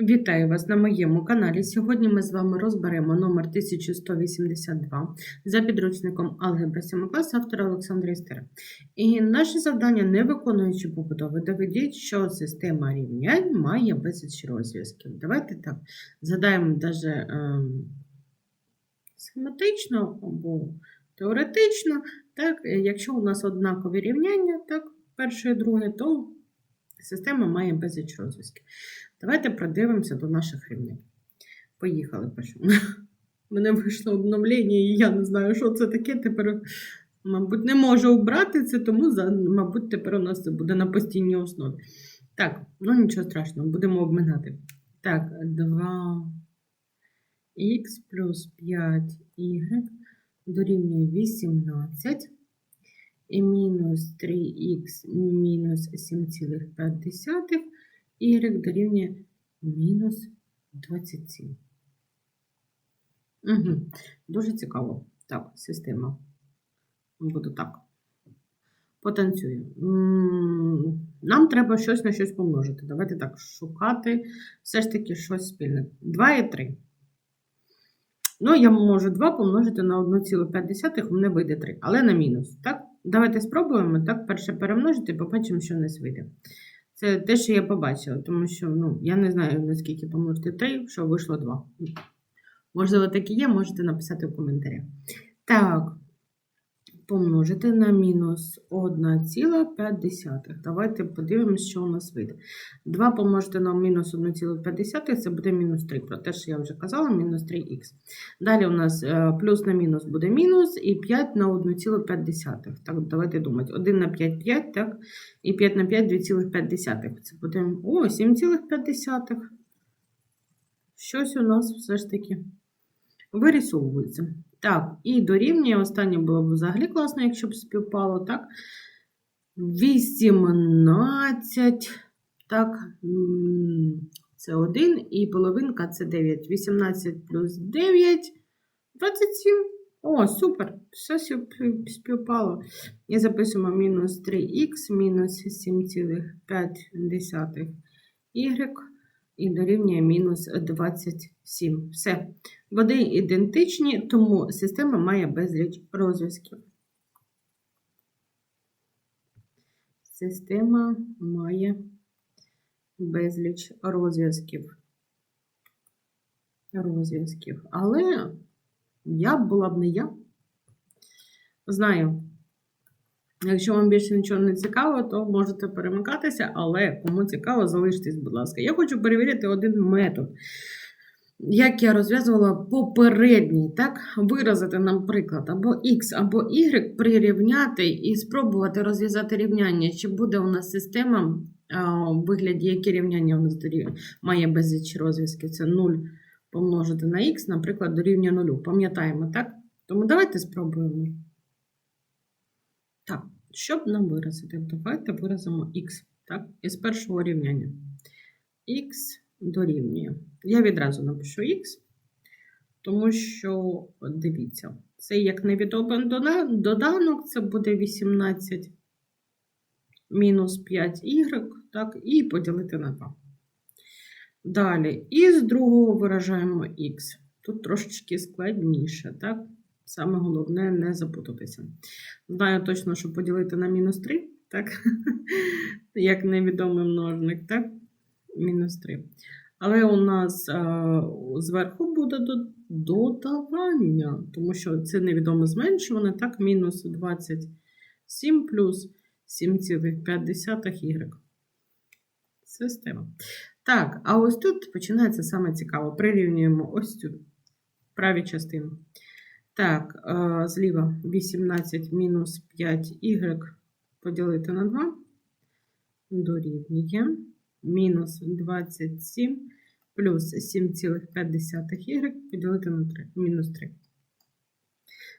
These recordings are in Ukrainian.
Вітаю вас на моєму каналі. Сьогодні ми з вами розберемо номер 1182 за підручником Алгебра 7 клас автора Олександра Істера. І наше завдання, не виконуючи побудови, доведіть, що система рівнянь має безліч розв'язків. Давайте так згадаємо навіть ем, схематично або теоретично. Так, якщо у нас однакові рівняння, так, перше і друге, то система має безліч розв'язків. Давайте продивимося до наших рівнянь. Поїхали пишу. Мене вийшло обновлення, і я не знаю, що це таке. Тепер, мабуть, не можу обрати це, тому, мабуть, тепер у нас це буде на постійній основі. Так, ну нічого страшного, будемо обминати. Так, 2х плюс 5y дорівнює 18 і мінус 3х мінус 7,5 y дорівнює мінус 27. Угу. Дуже цікаво. Так, система. Буду так. Потанцюю. Нам треба щось на щось помножити. Давайте так шукати все ж таки щось спільне. 2 і 3. Ну, я можу 2 помножити на 1,5, у мене вийде 3, але на мінус. Так? Давайте спробуємо. Так, перше перемножити, побачимо, що у нас вийде. Це те, що я побачила, тому що ну, я не знаю, наскільки помножити 3, що вийшло 2. Можливо, так і є, можете написати в коментарях. Так, помножити на мінус 1,5. Давайте подивимось, що у нас вийде. 2 помножити на мінус 1,5, це буде мінус 3. Про те, що я вже казала, мінус 3х. Далі у нас е, плюс на мінус буде мінус, і 5 на 1,5. Так, давайте думати. 1 на 5 – 5, так? І 5 на 5 – 2,5. Це буде о, 7,5. Щось у нас все ж таки вирісовується. Так, і дорівнює, останнє було б взагалі класно, якщо б співпало, так? 18, так, це 1, і половинка це 9. 18 плюс 9, 27. О, супер, все співпало. І записуємо мінус 3х, мінус 7,5 y, і дорівнює мінус 27. Все. Вони ідентичні, тому система має безліч розв'язків. Система має безліч розв'язків. Розв'язків. Але я була б не я. Знаю. Якщо вам більше нічого не цікаво, то можете перемикатися, але кому цікаво, залиштесь, будь ласка. Я хочу перевірити один метод. Як я розв'язувала попередній, так, виразити, наприклад, або x, або y, прирівняти і спробувати розв'язати рівняння, чи буде у нас система у вигляді, які рівняння у нас має безліч розв'язків. Це 0 помножити на х, наприклад, дорівнює 0. Пам'ятаємо, так? Тому давайте спробуємо. Так, щоб нам виразити, давайте виразимо х, так, із першого рівняння. х дорівнює. Я відразу напишу х, тому що, дивіться, це як невідомий доданок, це буде 18 мінус 5y, так, і поділити на 2. Далі, із другого виражаємо х. Тут трошечки складніше, так? Саме головне не запутатися. Знаю точно, що поділити на мінус 3, так? Як невідомий множник, так? Мінус 3. Але у нас а, зверху буде додавання, тому що це невідоме зменшуване, так? Мінус 27 плюс 7,5 y. Система. Так, а ось тут починається саме цікаво. Прирівнюємо ось цю праві частину. Так, е, зліва 18 мінус 5y поділити на 2 дорівнює мінус 27 плюс 7,5y поділити на 3, мінус 3.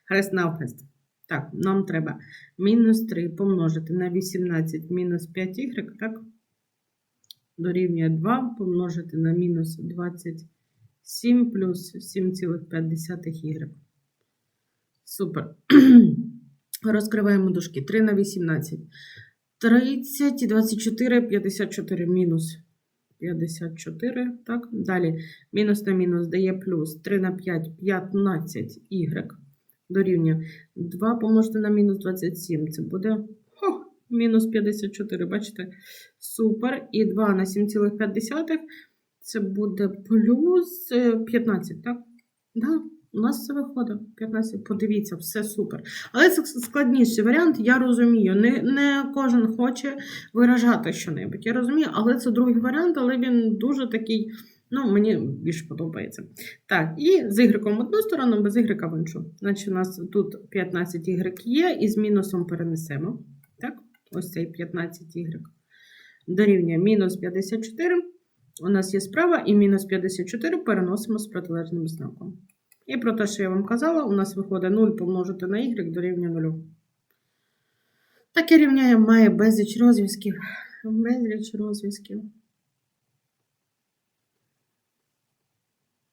Хрест навхрест. Так, нам треба мінус 3 помножити на 18 мінус 5y, так? Дорівнює 2 помножити на мінус 27 плюс 7,5y. Супер. Розкриваємо дужки. 3 на 18. 30 і 24, 54 мінус 54. Так, далі мінус на мінус дає плюс 3 на 5 15 y дорівнює 2 помножити на мінус 27. Це буде хо, мінус 54. Бачите? Супер. І 2 на 7,5 це буде плюс е, 15. Так? Да, у нас це виходить. 15. Подивіться, все супер. Але це складніший варіант, я розумію. Не, не кожен хоче виражати щонебудь. Я розумію, але це другий варіант, але він дуже такий. Ну, мені більше подобається. Так, і з Y в одну сторону, без Y в іншу. Значить, у нас тут 15 Y є, і з мінусом перенесемо. Так, ось цей 15 Y дорівнює мінус 54. У нас є справа, і мінус 54 переносимо з протилежним знаком. І про те, що я вам казала, у нас виходить 0 помножити на y дорівнює 0. Таке рівняння має безліч розв'язків. Безліч розв'язків.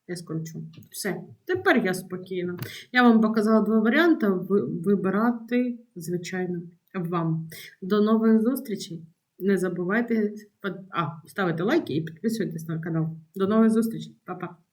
Я скорчу. Все. Тепер я спокійна. Я вам показала два варіанти. Вибирати, звичайно, вам. До нових зустрічей. Не забувайте а, ставити лайки і підписуйтесь на канал. До нових зустрічей. Па-па.